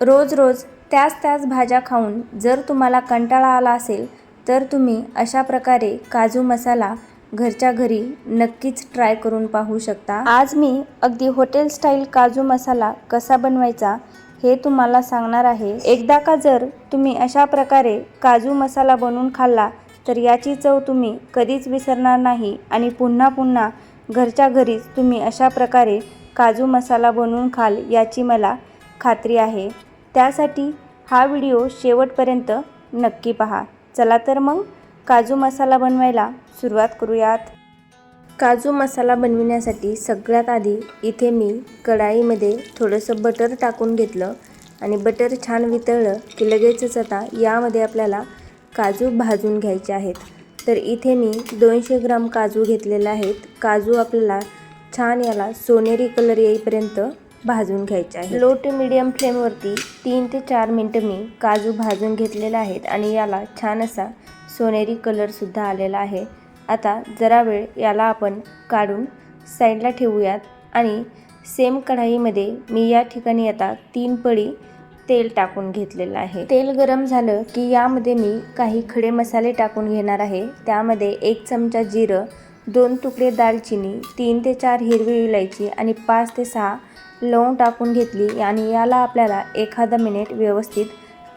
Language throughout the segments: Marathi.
रोज रोज त्याच त्याच भाज्या खाऊन जर तुम्हाला कंटाळा आला असेल तर तुम्ही अशा प्रकारे काजू मसाला घरच्या घरी नक्कीच ट्राय करून पाहू शकता. आज मी अगदी हॉटेल स्टाईल काजू मसाला कसा बनवायचा हे तुम्हाला सांगणार आहे. एकदा का जर तुम्ही अशा प्रकारे काजू मसाला बनवून खाल्ला तर याची चव तुम्ही कधीच विसरणार नाही आणि पुन्हा पुन्हा घरच्या घरीच तुम्ही अशा प्रकारे काजू मसाला बनवून खाल याची मला खात्री आहे. त्यासाठी हा व्हिडिओ शेवटपर्यंत नक्की पहा. चला तर मग काजू मसाला बनवायला सुरुवात करूयात. काजू मसाला बनविण्यासाठी सगळ्यात आधी इथे मी कढाईमध्ये थोडंसं बटर टाकून घेतलं आणि बटर छान वितळलं की लगेचच आता यामध्ये आपल्याला काजू भाजून घ्यायचे आहेत. तर इथे मी दोनशे ग्राम काजू घेतलेले आहेत. काजू आपल्याला छान याला सोनेरी कलर येईपर्यंत भाजून घ्यायचे आहे लो टू मिडियम फ्लेमवरती तीन ते चार मिनटं मी काजू भाजून घेतलेले आहेत आणि याला छान असा सोनेरी कलरसुद्धा आलेला आहे. आता जरा वेळ याला आपण काढून साईडला ठेवूयात आणि सेम कढाईमध्ये मी या ठिकाणी आता तीन पळी तेल टाकून घेतलेलं आहे. तेल गरम झालं की यामध्ये मी काही खडे मसाले टाकून घेणार आहे. त्यामध्ये एक चमचा जिरं दोन तुकडे दालचिनी तीन ते चार हिरवी इलायची आणि पाच ते सहा लवंग टाकून घेतली आणि याला आपल्याला एखादा मिनिट व्यवस्थित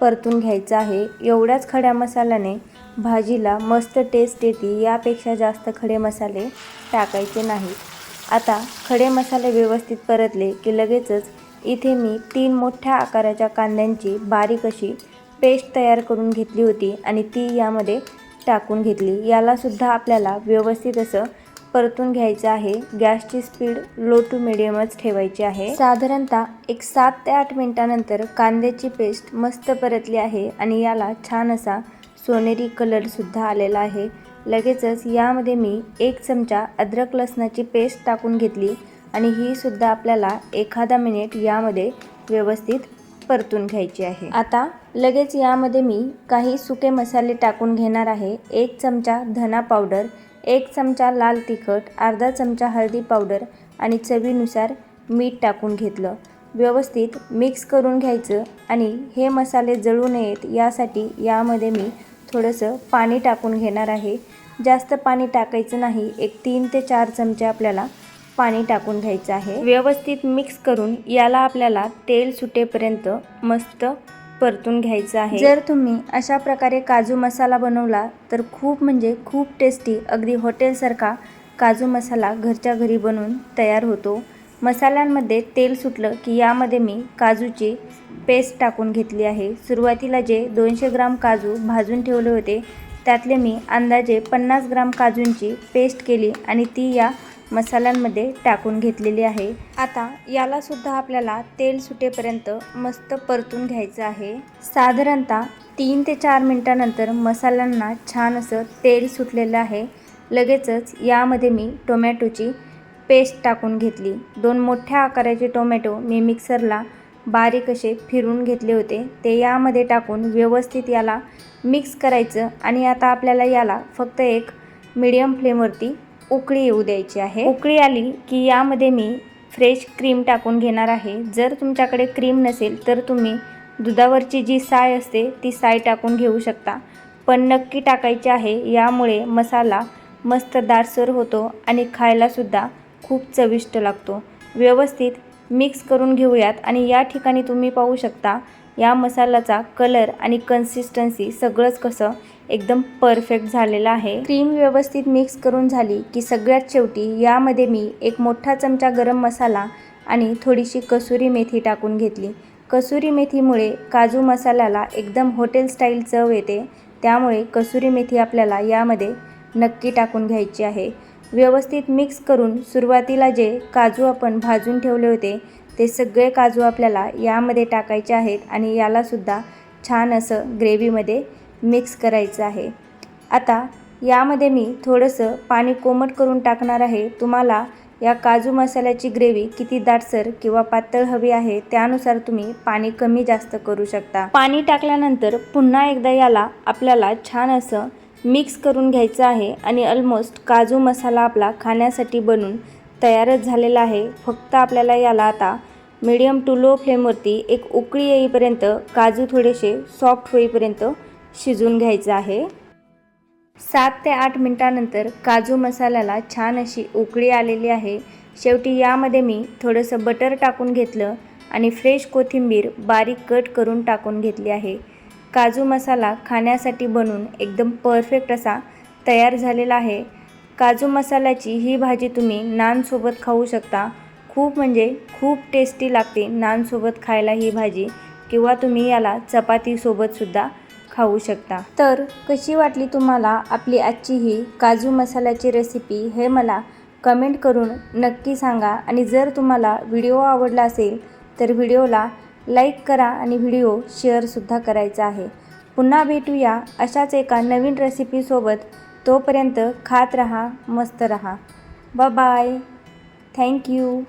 परतून घ्यायचं आहे. एवढ्याच खड्या मसाल्याने भाजीला मस्त टेस्ट येते. यापेक्षा जास्त खडे मसाले टाकायचे नाहीत आता खडे मसाले व्यवस्थित परतले की लगेचच इथे मी तीन मोठ्या आकाराच्या कांद्यांची बारीक अशी पेस्ट तयार करून घेतली होती आणि ती यामध्ये टाकून घेतली. यालासुद्धा आपल्याला व्यवस्थित असं परतून घ्यायचं आहे. गॅसची स्पीड लो टू मिडियमच ठेवायची आहे. साधारणतः एक सात ते आठ मिनिटानंतर कांद्याची पेस्ट मस्त परतली आहे आणि याला छान असा सोनेरी कलरसुद्धा आलेला आहे. लगेचच यामध्ये मी एक चमचा अद्रक लसणाची पेस्ट टाकून घेतली आणि ही सुद्धा आपल्याला एखादा मिनिट यामध्ये व्यवस्थित परतून घ्यायची आहे. आता लगेच यामध्ये मी काही सुके मसाले टाकून घेणार आहे. एक चमचा धना पावडर एक चमचा लाल तिखट अर्धा चमचा हळदी पावडर आणि चवीनुसार मीठ टाकून घेतलं. व्यवस्थित मिक्स करून घ्यायचं आणि हे मसाले जळू नयेत यासाठी यामध्ये मी थोडंसं पाणी टाकून घेणार आहे. जास्त पाणी टाकायचं नाही एक तीन ते चार चमचे आपल्याला पाणी टाकून घ्यायचं आहे. व्यवस्थित मिक्स करून याला आपल्याला तेल सुटेपर्यंत मस्त परतून घ्यायचं आहे. जर तुम्ही अशा प्रकारे काजू मसाला बनवला तर खूप म्हणजे खूप टेस्टी अगदी हॉटेलसारखा काजू मसाला घरच्या घरी बनवून तयार होतो. मसाल्यांमध्ये तेल सुटलं की यामध्ये मी काजूची पेस्ट टाकून घेतली आहे. सुरुवातीला जे दोनशे ग्राम काजू भाजून ठेवले होते त्यातले मी अंदाजे पन्नास ग्राम काजूंची पेस्ट केली आणि ती या मसाल्यांमध्ये टाकून घेतलेली आहे. आता याला सुद्धा आपल्याला तेल सुटेपर्यंत मस्त परतून घ्यायचं आहे. साधारणतः तीन ते चार मिनटानंतर मसाल्यांना छान असं तेल सुटलेलं आहे. लगेचच यामध्ये मी टोमॅटोची पेस्ट टाकून घेतली. दोन मोठ्या आकाराचे टोमॅटो मी मिक्सरला बारीक असे फिरून घेतले होते. ते यामध्ये टाकून व्यवस्थित याला मिक्स करायचं आणि आता आपल्याला याला फक्त एक मीडियम फ्लेमवरती उकळी येऊ द्यायची आहे. उकळी आली की यामध्ये मी फ्रेश क्रीम टाकून घेणार आहे. जर तुमच्याकडे क्रीम नसेल तर तुम्ही दुधावरची जी साय असते ती साय टाकून घेऊ शकता. पण नक्की टाकायची आहे. यामुळे मसाला मस्त दाटसर होतो आणि खायलासुद्धा खूप चविष्ट लागतो. व्यवस्थित मिक्स करून घेऊयात आणि या ठिकाणी तुम्ही पाहू शकता या मसाल्याचा कलर आणि कन्सिस्टन्सी सगळंच कसं एकदम परफेक्ट झालेला आहे. क्रीम व्यवस्थित मिक्स करून झाली की सगळ्यात शेवटी यामध्ये मी एक मोठा चमचा गरम मसाला आणि थोडीशी कसुरी मेथी टाकून घेतली. कसुरी मेथीमुळे काजू मसाल्याला एकदम हॉटेल स्टाईल चव येते. त्यामुळे कसुरी मेथी आपल्याला यामध्ये नक्की टाकून घ्यायची आहे. व्यवस्थित मिक्स करून सुरुवातीला जे काजू आपण भाजून ठेवले होते ते सगळे काजू आपल्याला यामध्ये टाकायचे आहेत आणि यालासुद्धा छान असं ग्रेव्हीमध्ये मिक्स करायचं आहे. आता यामध्ये मी थोडंसं पाणी कोमट करून टाकणार आहे. तुम्हाला या काजू मसाल्याची ग्रेव्ही किती दाटसर किंवा पातळ हवी आहे त्यानुसार तुम्ही पाणी कमी जास्त करू शकता. पाणी टाकल्यानंतर पुन्हा एकदा याला आपल्याला छान असं मिक्स करून घ्यायचं आहे आणि ऑलमोस्ट काजू मसाला आपला खाण्यासाठी बनून तयारच झालेला आहे. फक्त आपल्याला याला आता मीडियम टू लो फ्लेमवरती एक उकळी येईपर्यंत काजू थोडेसे सॉफ्ट होईपर्यंत शिजून घ्यायचं आहे. सात ते आठ मिनटानंतर काजू मसाल्याला छान अशी उकळी आलेली आहे. शेवटी यामध्ये मी थोडंसं बटर टाकून घेतलं आणि फ्रेश कोथिंबीर बारीक कट करून टाकून घेतली आहे. काजू मसाला खाण्यासाठी बनून एकदम परफेक्ट असा तयार झालेला आहे. काजू मसाल्याची ही भाजी तुम्ही नानसोबत खाऊ शकता. खूप म्हणजे खूप टेस्टी लागते नानसोबत खायला ही भाजी किंवा तुम्ही याला चपातीसोबतसुद्धा खाऊ शकता. तर कशी वाटली तुम्हाला आपली आजची ही काजू मसाल्याची रेसिपी हे मला कमेंट करून नक्की सांगा. आणि जर तुम्हाला व्हिडिओ आवडला असेल तर व्हिडिओला लाईक करा आणि व्हिडिओ शेअरसुद्धा करायचा आहे. पुन्हा भेटूया अशाच एका नवीन रेसिपीसोबत तोपर्यंत खात रहा मस्त रहा. Bye thank you